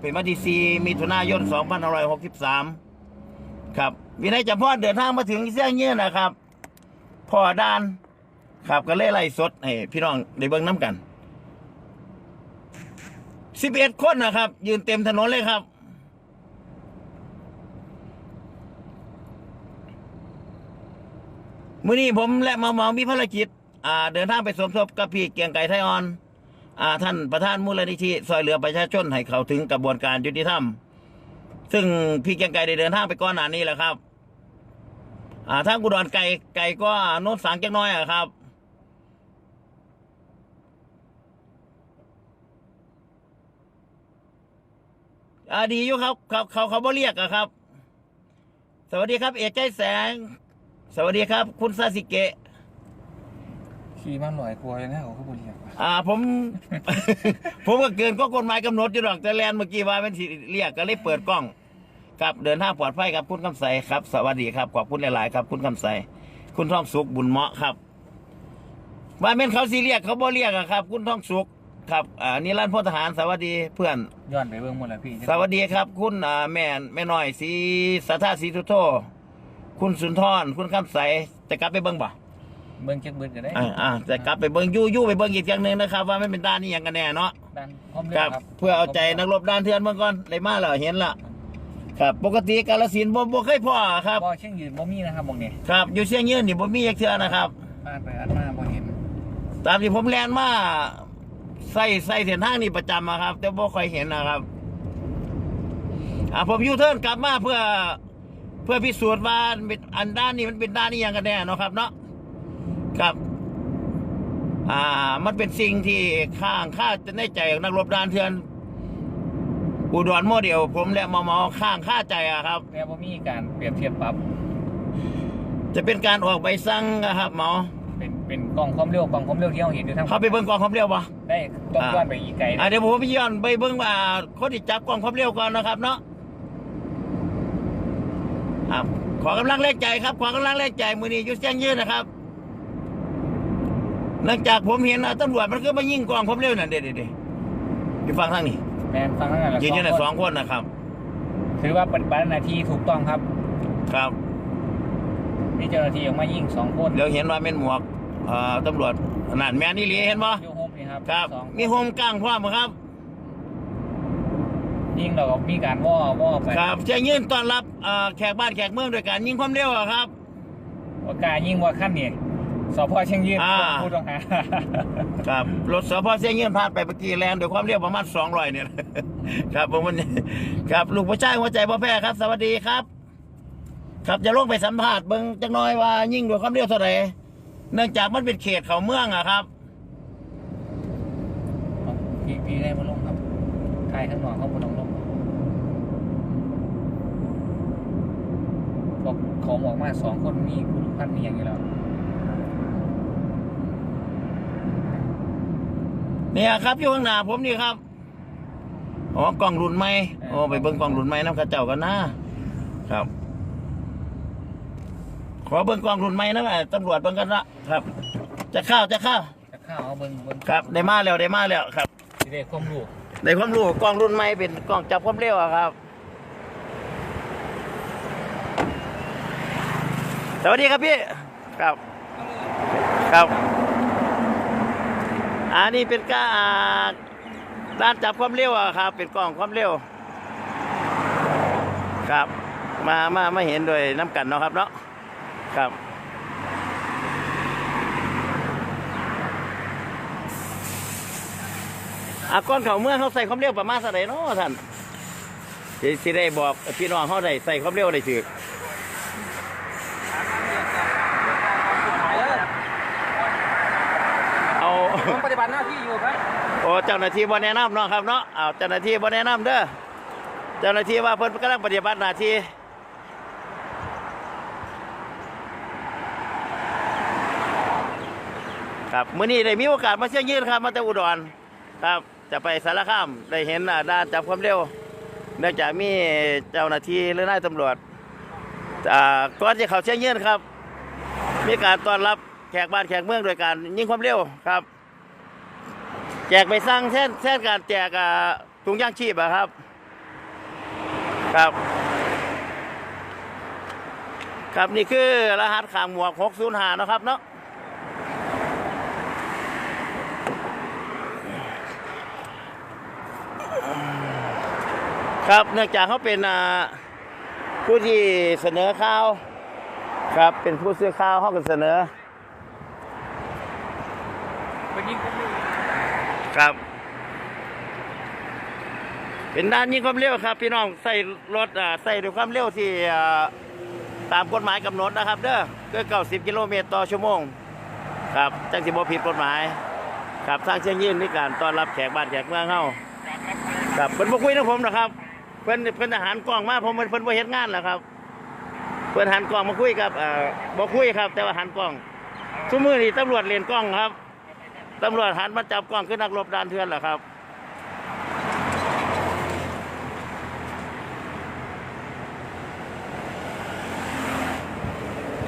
เป็นวันที่4มิถุนายน2563 ครับ วินัยจำพอเดินทางมาถึงเสียงเงี้ยนะครับ พ่อดานครับก็เลยไล่สดให้พี่น้องได้เบิ่งน้ำกัน 11 คนนะครับ ยืนเต็มถนนเลยครับมื้อนี้ผมและมาเมามีภารกิจ อ่า เดินทางไปสมทบกับพี่เกียงไก่ไทยออน ท่านประธานมูลนิธิซอยเหลือประชาชนให้เขาถึงกระบวนการยุติธรรม ซึ่งพี่เกียงไก่ได้เดินทางไปก่อนหน้านี้แหละครับอ่าทางกุดรไก่ไก่ก็โน้นสังจักน้อยอะครับอาดีอยู่ครับเขาเขาเขาบ่เรียกอะครับ สวัสดีครับ เอกใจแสง สวัสดีครับ คุณซาสิเกะขี่มาหน่อยกลัวเลยนะเขาก็บริยาก อ่าผม ผมก็เกินก็กฎหมายกำหนดอยู่หรอกแต่แลนเมื่อกี้ว่าเป็นสิเรียกก็เลยเปิดกล้องครับเดินทางปลอดภัยครับคุณคำใสครับ สวัสดีครับขอบคุณหลาย ๆ ครับ คุณคำใสคุณท่องสุขบุญเหมาะครับว่าเม่นเขาสีเรียกเขาบ่เรียกอะครับ คุณท่องสุขครับอ่านี่ร้านพลทหารสวัสดีเพื่อน ย้อนไปเบื้องหมดแล้วพี่สวัสดีครับ คุณอ่าแม่แม่น้อยสีสัทธาสีทุโท คุณสุนทรคุณคำใสจะกลับไปเบิ่งบ่ เบื้องเช็คเบื้องจะได้อ่าอ่าจะกลับไปเบิ่งยู่ยู่ไปเบิ่งอีกอย่างหนึ่งนะครับว่ามันเป็นด้านนี้ยังกันแน่เนาะด้านพร้อมเรืคอรับครับ เพื่อเอาใจนักรบด้านเทือนเมื่อก่อนได้มาแล้วเห็นละครับปกติกาลสินธุ์บ่บ่เคยพ่อครับ บ่เช่งยืนบ่มีนะครับบอกนี่ครับอยู่เชียงยืนนี่บ่มีจักเทื่อนะครับอ่านไปอ่านมาบ่เห็นตามที่ผมแล่นมาใส่ใส่เส้นทางนี้ประจำอะครับ แต่บ่ค่อยเห็นนะครับ อ่าผมยูเทิร์นกลับมาเพื่อ เพื่อพิสูจน์ว่าอันด้านนี้มันเป็นด้านนี้ยังกันแน่เนาะครับเนาะ ครับอ่า มันเป็นสิ่งที่ข้างค่าจะในใจของนักรบด้านเทือนอุดรโมเดลผมและหมอหมอข้างค่าใจอะครับ แต่บ่มีการเปรียบเทียบปรับจะเป็นการออกใบสั่งนะครับหมอเป็นเป็นกล้องความเร็วกล้องความเร็วที่เราเห็นอยู่ทั้งเขาไปเบิ่งกองความเร็วปะได้ต้องอ่าย้อนไปอีกไกลอ่าเดี๋ยวผมไปย้อนไปเบิ่งว่าคนที่จับกองความเร็วก่อนนะครับ เนาะครับขอกำลังแรงใจครับขอกำลังแรงใจมือนี้อยุ่เสียงยืนนะครับ เนื่องจากผมเห็นอะตำรวจมันก็มายิงกองความเร็วนั่นเด็ดเด็ดอยู่ฟังทางนี้แมนฟังทั้งนั้นแหละยืนอยู่ในสสอองงคนนะครับ ถือว่าปฏิบัติหน้าที่ถูกต้องครับ ครับนี่เจ้าหน้าที่ออกมายิงสองคนเดี๋ยวเห็นว่าเป็นหมวกเอ่อตำรวจนั่นแมนนี่หลีเห็นปะยูโฮมนี่ครับครับสองมีโฮมกลางพร้อมครับยิงเราก็มีการว่อว่อไปครับจะยื่นต้อนรับเอ่อแขกบ้านแขกเมืองด้วยการยิงความเร็วอะครับว่ากล้ายิงว่าขั้นนี่ สพเชียงยืนอ่า ผู้ต้องหา ครับรถสพเสียงยื่นผ่านไปเมื่อกี้แลนด้วยความเร็วประมาณ200เนี่ย ครับผมวันนี้ครับลูกผู้ชายหัวใจพ่อแพ้ครับ สวัสดีครับ ครับจะลงไปสัมภาษณ์เบิ่งจักหน้อยว่ายิ่งด้วยความเร็วเท่าไหร่เนื่องจากมันเป็นเขตเขาเมืองอะครับ พี่พี่ได้มาลงครับถ่ายข้างนอกเขาบนลงลงบอกของออกมาสองคนมีคุณพันธุ์มีอย่างนี้แล้ว เนี่ยครับอยู่ข้างหน้าผมนี่ครับอ๋อกล่องรุ่นใหม่โอ้ไปเบิ่งกล่องรุ่นใหม่น้ำข้าเจ้ากันนะครับ ขอเบิ่งกล่องรุ่นใหม่นะแม่ตำรวจเบิ่งกันนะครับ จะเข้าจะเข้าจะข้าวเอาเบิ้งเบิ้งครับ ได้มาแล้วได้มาแล้วครับสิได้ความรู้ได้ความรู้กล้องรุ่นใหม่เป็นกล้องจับความเร็วอะครับสวัสดีครับพี่ครับ ครับ อันนี้เป็นก้าด้านจับความเร็วอะครับ เป็นกล้องความเร็ว ครับ มามามาเห็นโดวยน้ำกันเนาะครับเนาะครับอะก้อนเขาเมื่อเขาใส่ความเร็วประมาณเท่าไหร่เนาะท่านสิสิได้บอกพี่น้องเขาได้ใส่ความเร็วได้ถือเอา ผมปฏิ บัติหน้าที่อยู่ครับโอ้เจ้าหน้าที่บ่แนะนำเนาะครับเนาะเอาเจ้าหน้าที่บ่แนะนำเด้อเจ้าหน้าที่ว่าเพิ่นกำลังปฏิบัติหน้าที่ครับมื้อนี้ได้มีโอกาสมาเชียงยืนครับมาแต่อุดรครับ จะไปสารคามได้เห็นอ่าด้านจับความเร็วเนื่องจากมีเจ้าหน้าที่หรือนายตำรวจอ่าก่อนที่เขาเชียงยืนครับ มีการต้อนรับแขกบ้านแขกเมืองโดยการยิงความเร็วครับ แจกไปสร้างแท่นแท่นการแจกอ่าถุงย่างชีพอะครับ ครับ ครับนี่คือรหัสขางหมวก605นะครับเนาะครับเนื่องจากเขาเป็นอ่าผู้ที่เสนอข่าว ครับเป็นผู้ซื้อข่าวเขาก็เสนอ เป็นยิ่งผมเลย ครับ เป็นด้านยิงความเร็วครับ พี่น้องใส่รถใส่ด้วยความเร็วที่ตามกฎหมายกำหนดนะครับ เด้อคือ90กิโลเมตรต่อชั่วโมง ครับจังสิบผิดกฎหมาย ครับทางเชียงยืนมีการต้อนรับแขกบ้านแขกเมืองเฮาครับเพิ่นบ่คุยกับผมนะครับ เพิ่นเพิ่นทหารกล้องมาผมเพิ่นเพิ่นบ่เฮ็ดงานแล้วครับ เพิ่นหันกล้องมาคุยกับเอ่อบ่คุยครับ แต่ว่าหันกล้องทุกมื้อนี้ตำรวจเล่นกล้องครับ ตำรวจหันมาจับกล้องคือนักรบดานเทือนเหรอครับ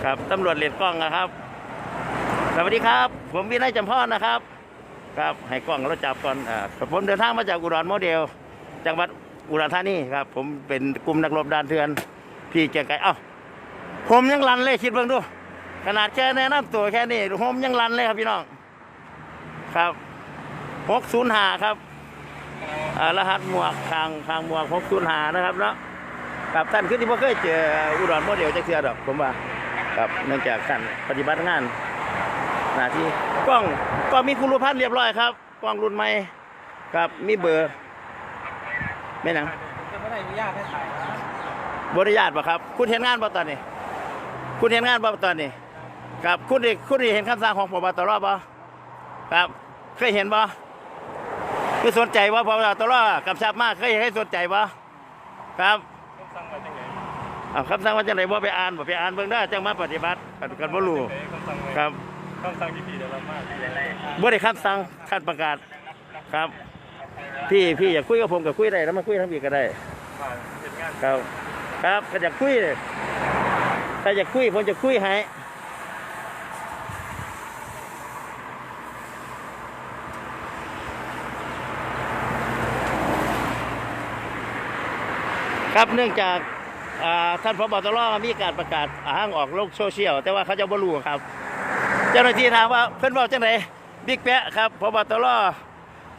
ครับตำรวจเลนกล้องนะครับ สวัสดีครับ ผมวินัยจำพ่อนะครับ ครับให้กล้องเราจับก่อนอ่าผมเดินทางมาจากอุดรโมเดล จังหวัดอุดรธานีครับ ผมเป็นกลุ่มนักรบดานเทือน พี่เกียงไก่เอ้าผมยังรันเลยคิดเบิ่งดู ขนาดแค่แนะนำตัวแค่นี้ผมยังรันเลยครับพี่น้อง ครับหกศูนย์หาครับรหัสหมวกทางทางหมวกหกศูนย์หานะครับเนาะครับท่านคือที่พ่เคยเจออุดรโมเดลจักเทือดอกผมว่าครับเนื่องจากท่านปฏิบัติงานหน้าที่กล้องก็มีคุณรูปพันธ์เรียบร้อยครับกล้องรุ่นใหม่ครับมีเบอร์ไม่หนังจะไม่ได้อนุญาตให้ถ่ายบริญาตป่ะครับ คุณเห็นงานป่ะตอนนี้ คุณเห็นงานป่ะตอนนี้ ครับคุณด้คุณด้เห็นคำสั่งของพบตรป่ะครับ เคยเห็นป่ะคือสนใจว่าพบตรกำชับมากเคยให้สนใจป่ะครับเอาคำสั่งว่าจังไหนบ่ไปอ่านบ่ไปอ่านเบิ่งได้อจังมาปฏิบัติกันกันบ่รู้ครับคำสั่งที่พี่ได้รับมากที่อะไรบ่ได้คำสั่งขั้นประกาศครับ พี่พี่อยากคุยกับผมก็คุยได้แล้วมาคุยทั้งพี่ก็ได้ผ่านเป็นงานครับ ครับก็อยากคุยเลยถ้าอยากคุยผมจะคุยให้ ครับเนื่องจากอ่าท่านพบตรมีการประกาศห้างออกโลกโซเชียล แต่ว่าเขาจะบ่รู้ครับ เจ้าหน้าที่ถามว่าเพิ่นบอกจังไหนบิ๊กแปะครับพบตร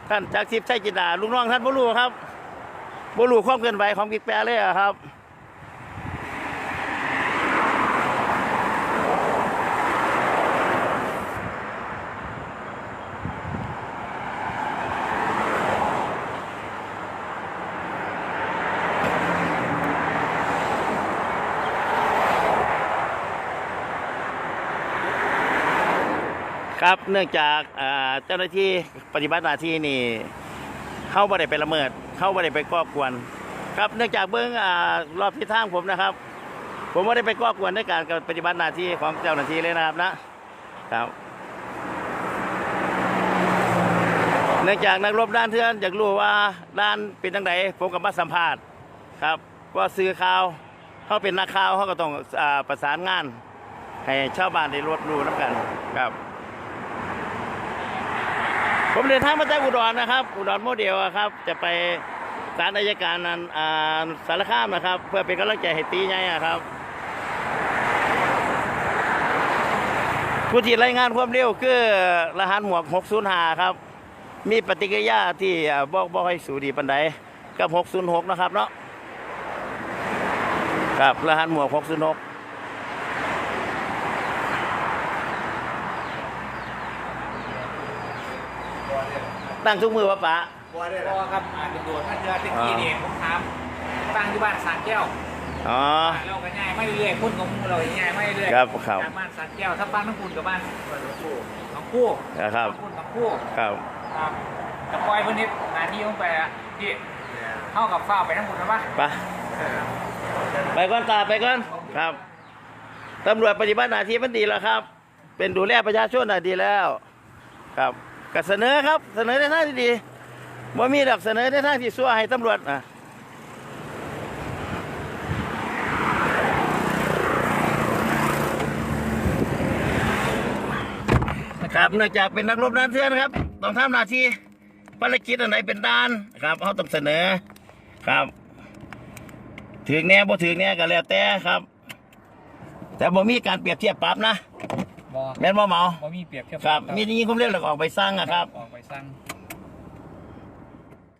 ท่านจากทิพย์ชัยจินดาลูกน้องท่านบ่รู้ครับบรู้ความเคลื่อนไหวของบิ๊กแปะเลยอะครับ ครับเนื่องจากเจ้าหน้าที่ปฏิบัติหน้าที่นี่เข้าบ่ได้ไปละเมิด เข้าบ่ได้ไปก่อกวน ครับเนื่องจากเบื้องรอบทิศทางผมนะครับ ผมไม่ได้ไปก่อกวนในการปฏิบัติหน้าที่ของเจ้าหน้าที่เลยนะครับนะครับ เนื่องจากนักรบด้านเทือนอยากรู้ว่าด้านเป็นทางไหนผมกับมาสัมภาษณ์ครับก็สื่อข่าวเขาเป็นนักข่าวเขาก็ต้องอประสานงาน ให้ชาวบ้านได้รับรู้น้ำกันครับ ผมเดินทางมาจากอุดรนะครับ อุดรโมเดลครับ จะไปศาลอายการนันสารคามนะครับ เพื่อเป็นกำลังใจให้ตีใหญ่อะครับ ผู้ที่รายงานความเร็วคือรหัสหมวก 605 ครับ มีปฏิกิริยาที่บอกบอกให้สูดีปันใดกับ 606 นะครับเนาะครับรหัสหมวก 606 ตั้งทุกมือวะปะพอครับอ่านตำรวจมาเจอตะกี้นี่ผมถามตั้งที่บ้านสารแก้วอ๋อ เราก็ง่ายไม่เรื่อยพุ่นของมูเราง่ายไม่เรื่อยครับครับ จากบ้านสารแก้วถ้าบ้านทั้งคุณกับบ้านทั้งคู่นะครับทั้งคุณทั้งคู่ครับ ครับจะปล่อยพื้นที่หน้าที่ลงไปอะพี่เข้ากับฝ้าไปทั้งคุณนะปะไป ไปก่อนตาไปก่อน ครับ ตำรวจปฏิบัติหน้าที่มันดีแล้วครับ เป็นดูแลประชาชนน่ะดีแล้ว ครับ ก็เสนอครับ เสนอในทางที่ดีบ่มีดอกเสนอในทางที่ชั่วให้ตำรวจอะครับเนื่องจากเป็นนักรบด้านเทือนครับ ต้องทำหน้าที่ภารกิจอันไหนเป็นด้านครับเขาต้องเสนอครับ ถึงแน่บ่ถึงแน่ก็แล้วแต่ครับ แต่บ่มีการเปรียบเทียบปรับนะ บ่แม่นบ่เหมาบ่มีเปรียบเทียบครับมียิงความเร็วแล้วก็ออกไปสร้างอะครับ ออกไปสั่ง